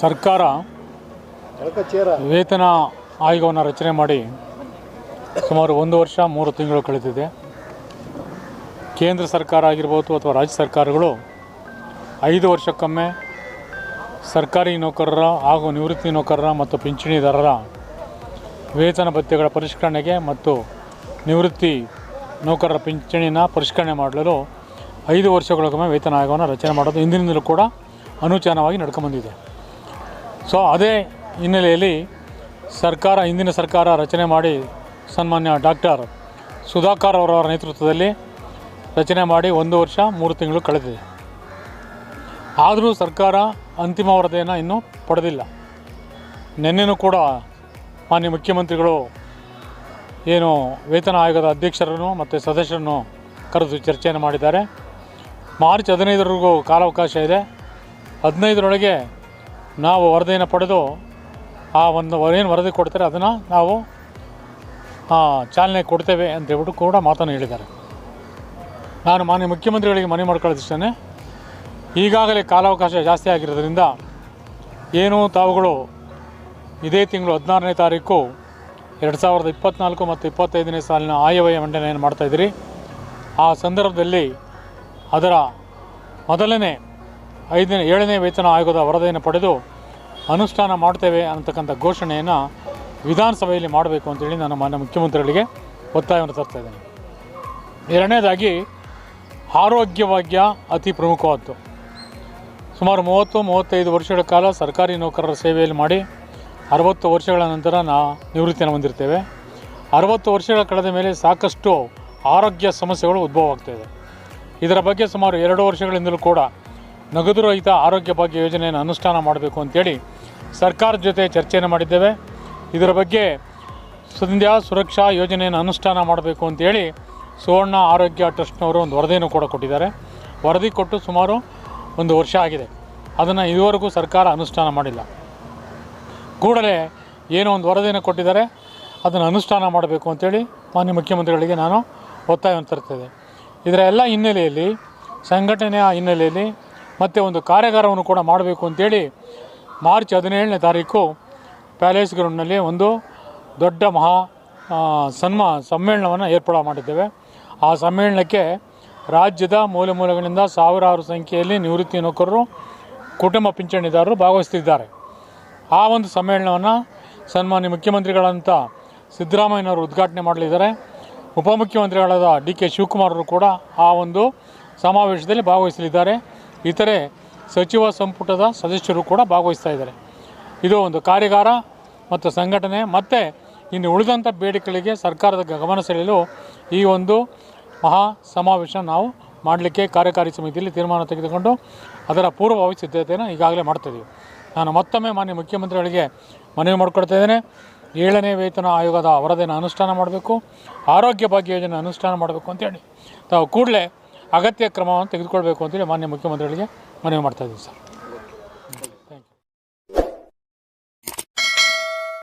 ಸರ್ಕಾರ ವೇತನ ಆಯೋಗವನ್ನು ರಚನೆ ಮಾಡಿ ಸುಮಾರು ಒಂದು ವರ್ಷ ಮೂರು ತಿಂಗಳು ಕಳೆದಿದೆ. ಕೇಂದ್ರ ಸರ್ಕಾರ ಆಗಿರ್ಬೋದು ಅಥವಾ ರಾಜ್ಯ ಸರ್ಕಾರಗಳು ಐದು ವರ್ಷಕ್ಕೊಮ್ಮೆ ಸರ್ಕಾರಿ ನೌಕರರ ಹಾಗೂ ನಿವೃತ್ತಿ ನೌಕರರ ಮತ್ತು ಪಿಂಚಣಿದಾರರ ವೇತನ ಭತ್ಯೆಗಳ ಪರಿಷ್ಕರಣೆಗೆ ಮತ್ತು ನಿವೃತ್ತಿ ನೌಕರರ ಪಿಂಚಣಿನ ಪರಿಷ್ಕರಣೆ ಮಾಡಲು ಐದು ವರ್ಷಗಳಿಗೊಮ್ಮೆ ವೇತನ ಆಯೋಗವನ್ನು ರಚನೆ ಮಾಡೋದು ಹಿಂದಿನಿಂದಲೂ ಕೂಡ ಅನುಚಾನವಾಗಿ ನಡ್ಕೊಂಬಂದಿದೆ. ಸೊ ಅದೇ ಹಿನ್ನೆಲೆಯಲ್ಲಿ ಸರ್ಕಾರ, ಹಿಂದಿನ ಸರ್ಕಾರ ರಚನೆ ಮಾಡಿ ಸನ್ಮಾನ್ಯ ಡಾಕ್ಟರ್ ಸುಧಾಕರ್ ಅವರವರ ನೇತೃತ್ವದಲ್ಲಿ ರಚನೆ ಮಾಡಿ ಒಂದು ವರ್ಷ, ಮೂರು ತಿಂಗಳು ಕಳೆದಿದೆ. ಆದರೂ ಸರ್ಕಾರ ಅಂತಿಮ ವರದಿಯನ್ನು ಇನ್ನೂ ಪಡೆದಿಲ್ಲ. ನಿನ್ನೆನೂ ಕೂಡ ಮಾನ್ಯ ಮುಖ್ಯಮಂತ್ರಿಗಳು ಏನು ವೇತನ ಆಯೋಗದ ಅಧ್ಯಕ್ಷರನ್ನು ಮತ್ತು ಸದಸ್ಯರನ್ನು ಕರೆದು ಚರ್ಚೆಯನ್ನು ಮಾಡಿದ್ದಾರೆ. ಮಾರ್ಚ್ ಹದಿನೈದರವರೆಗೂ ಕಾಲಾವಕಾಶ ಇದೆ. ಹದಿನೈದರೊಳಗೆ ನಾವು ವರದಿಯನ್ನು ಪಡೆದು ಆ ಒಂದು ಏನು ವರದಿ ಕೊಡ್ತಾರೆ ಅದನ್ನು ನಾವು ಚಾಲನೆ ಕೊಡ್ತೇವೆ ಅಂತ ಹೇಳ್ಬಿಟ್ಟು ಕೂಡ ಮಾತನ್ನು ಹೇಳಿದ್ದಾರೆ. ನಾನು ಮಾನ್ಯ ಮುಖ್ಯಮಂತ್ರಿಗಳಿಗೆ ಮನವಿ ಮಾಡ್ಕೊಳ್ಳೋದಿಷ್ಟೇ ಈಗಾಗಲೇ ಕಾಲಾವಕಾಶ ಜಾಸ್ತಿ ಆಗಿರೋದ್ರಿಂದ ಏನು ತಾವುಗಳು ಇದೇ ತಿಂಗಳು ಹದಿನಾರನೇ ತಾರೀಕು ಎರಡು ಸಾವಿರದ ಇಪ್ಪತ್ತ್ನಾಲ್ಕು ಮತ್ತು ಇಪ್ಪತ್ತೈದನೇ ಸಾಲಿನ ಆಯವ್ಯಯ ಮಂಡನೆಯನ್ನು ಮಾಡ್ತಾಯಿದ್ದೀರಿ ಆ ಸಂದರ್ಭದಲ್ಲಿ ಅದರ ಮೊದಲನೇ ಐದನೇ, ಏಳನೇ ವೇತನ ಆಯೋಗದ ವರದಿಯನ್ನು ಪಡೆದು ಅನುಷ್ಠಾನ ಮಾಡ್ತೇವೆ ಅನ್ನತಕ್ಕಂಥ ಘೋಷಣೆಯನ್ನು ವಿಧಾನಸಭೆಯಲ್ಲಿ ಮಾಡಬೇಕು ಅಂತೇಳಿ ನಾನು ಮಾನ್ಯ ಮುಖ್ಯಮಂತ್ರಿಗಳಿಗೆ ಒತ್ತಾಯವನ್ನು ತರ್ತಾ ಇದ್ದೇನೆ. ಎರಡನೇದಾಗಿ ಆರೋಗ್ಯಭಾಗ್ಯ ಅತಿ ಪ್ರಮುಖವಾದ್ದು. ಸುಮಾರು ಮೂವತ್ತು, ಮೂವತ್ತೈದು ವರ್ಷಗಳ ಕಾಲ ಸರ್ಕಾರಿ ನೌಕರರ ಸೇವೆಯಲ್ಲಿ ಮಾಡಿ ಅರವತ್ತು ವರ್ಷಗಳ ನಂತರ ನಾ ನಿವೃತ್ತಿಯನ್ನು ಹೊಂದಿರ್ತೇವೆ. ಅರವತ್ತು ವರ್ಷಗಳ ಕಳೆದ ಮೇಲೆ ಸಾಕಷ್ಟು ಆರೋಗ್ಯ ಸಮಸ್ಯೆಗಳು ಉದ್ಭವ ಆಗ್ತಾಯಿದೆ ಇದರ ಬಗ್ಗೆ ಸುಮಾರು ಎರಡು ವರ್ಷಗಳಿಂದಲೂ ಕೂಡ ನಗದು ರಹಿತ ಆರೋಗ್ಯ ಭಾಗ್ಯ ಯೋಜನೆಯನ್ನು ಅನುಷ್ಠಾನ ಮಾಡಬೇಕು ಅಂತೇಳಿ ಸರ್ಕಾರದ ಜೊತೆ ಚರ್ಚೆಯನ್ನು ಮಾಡಿದ್ದೇವೆ. ಇದರ ಬಗ್ಗೆ ಸಂಧ್ಯಾ ಸುರಕ್ಷಾ ಯೋಜನೆಯನ್ನು ಅನುಷ್ಠಾನ ಮಾಡಬೇಕು ಅಂತೇಳಿ ಸುವರ್ಣ ಆರೋಗ್ಯ ಟ್ರಸ್ಟ್ನವರು ಒಂದು ವರದಿಯನ್ನು ಕೂಡ ಕೊಟ್ಟಿದ್ದಾರೆ. ವರದಿ ಕೊಟ್ಟು ಸುಮಾರು ಒಂದು ವರ್ಷ ಆಗಿದೆ. ಅದನ್ನು ಇದುವರೆಗೂ ಸರ್ಕಾರ ಅನುಷ್ಠಾನ ಮಾಡಿಲ್ಲ. ಕೂಡಲೇ ಏನೋ ಒಂದು ವರದಿಯನ್ನು ಕೊಟ್ಟಿದ್ದಾರೆ. ಅದನ್ನು ಅನುಷ್ಠಾನ ಮಾಡಬೇಕು ಅಂತೇಳಿ ಮಾನ್ಯ ಮುಖ್ಯಮಂತ್ರಿಗಳಿಗೆ ನಾನು ಒತ್ತಾಯವನ್ನು ತರ್ತೇನೆ ಇದರ ಎಲ್ಲ ಹಿನ್ನೆಲೆಯಲ್ಲಿ, ಸಂಘಟನೆಯ ಹಿನ್ನೆಲೆಯಲ್ಲಿ ಮತ್ತು ಒಂದು ಕಾರ್ಯಾಗಾರವನ್ನು ಕೂಡ ಮಾಡಬೇಕು ಅಂತೇಳಿ ಮಾರ್ಚ್ ಹದಿನೇಳನೇ ತಾರೀಕು ಪ್ಯಾಲೇಸ್ ಗ್ರೌಂಡ್ನಲ್ಲಿ ಒಂದು ದೊಡ್ಡ ಮಹಾ ಸನ್ಮ ಸಮ್ಮೇಳನವನ್ನು ಏರ್ಪಾಡು ಮಾಡಿದ್ದೇವೆ. ಆ ಸಮ್ಮೇಳನಕ್ಕೆ ರಾಜ್ಯದ ಮೂಲೆ ಮೂಲೆಗಳಿಂದ ಸಾವಿರಾರು ಸಂಖ್ಯೆಯಲ್ಲಿ ನಿವೃತ್ತಿ ನೌಕರರು, ಕುಟುಂಬ ಪಿಂಚಣಿದಾರರು ಭಾಗವಹಿಸ್ತಿದ್ದಾರೆ ಆ ಒಂದು ಸಮ್ಮೇಳನವನ್ನು ಸನ್ಮಾನ್ಯ ಮುಖ್ಯಮಂತ್ರಿಗಳಂತ ಸಿದ್ದರಾಮಯ್ಯನವರು ಉದ್ಘಾಟನೆ ಮಾಡಲಿದ್ದಾರೆ. ಉಪಮುಖ್ಯಮಂತ್ರಿಗಳಾದ ಡಿ ಕೆ ಶಿವಕುಮಾರರು ಕೂಡ ಆ ಒಂದು ಸಮಾವೇಶದಲ್ಲಿ ಭಾಗವಹಿಸಲಿದ್ದಾರೆ. ಇತರೆ ಸಚಿವ ಸಂಪುಟದ ಸದಸ್ಯರು ಕೂಡ ಭಾಗವಹಿಸ್ತಾ ಇದ್ದಾರೆ. ಇದು ಒಂದು ಕಾರ್ಯಾಗಾರ ಮತ್ತು ಸಂಘಟನೆ ಮತ್ತು ಇನ್ನು ಉಳಿದಂಥ ಬೇಡಿಕೆಗಳಿಗೆ ಸರ್ಕಾರದ ಗಮನ ಸೆಳೆಯಲು ಈ ಒಂದು ಮಹಾ ಸಮಾವೇಶ ನಾವು ಮಾಡಲಿಕ್ಕೆ ಕಾರ್ಯಕಾರಿ ಸಮಿತಿಯಲ್ಲಿ ತೀರ್ಮಾನ ತೆಗೆದುಕೊಂಡು ಅದರ ಪೂರ್ವಭಾವಿ ಸಿದ್ಧತೆಯನ್ನು ಈಗಾಗಲೇ ಮಾಡ್ತಾಯಿದ್ದೀವಿ ನಾನು ಮತ್ತೊಮ್ಮೆ ಮಾನ್ಯ ಮುಖ್ಯಮಂತ್ರಿಗಳಿಗೆ ಮನವಿ ಮಾಡ್ಕೊಳ್ತಾ ಇದ್ದೇನೆ. ಏಳನೇ ವೇತನ ಆಯೋಗದ ವರದಿಯನ್ನು ಅನುಷ್ಠಾನ ಮಾಡಬೇಕು. ಆರೋಗ್ಯ ಭಾಗ್ಯ ಯೋಜನೆ ಅನುಷ್ಠಾನ ಮಾಡಬೇಕು ಅಂತೇಳಿ ತಾವು ಕೂಡಲೇ ಅಗತ್ಯ ಕ್ರಮವನ್ನು ತೆಗೆದುಕೊಳ್ಬೇಕು ಅಂತೇಳಿ ಮಾನ್ಯ ಮುಖ್ಯಮಂತ್ರಿಗಳಿಗೆ ಮನವಿ ಮಾಡ್ತಾಯಿದ್ದೀವಿ ಸರ್.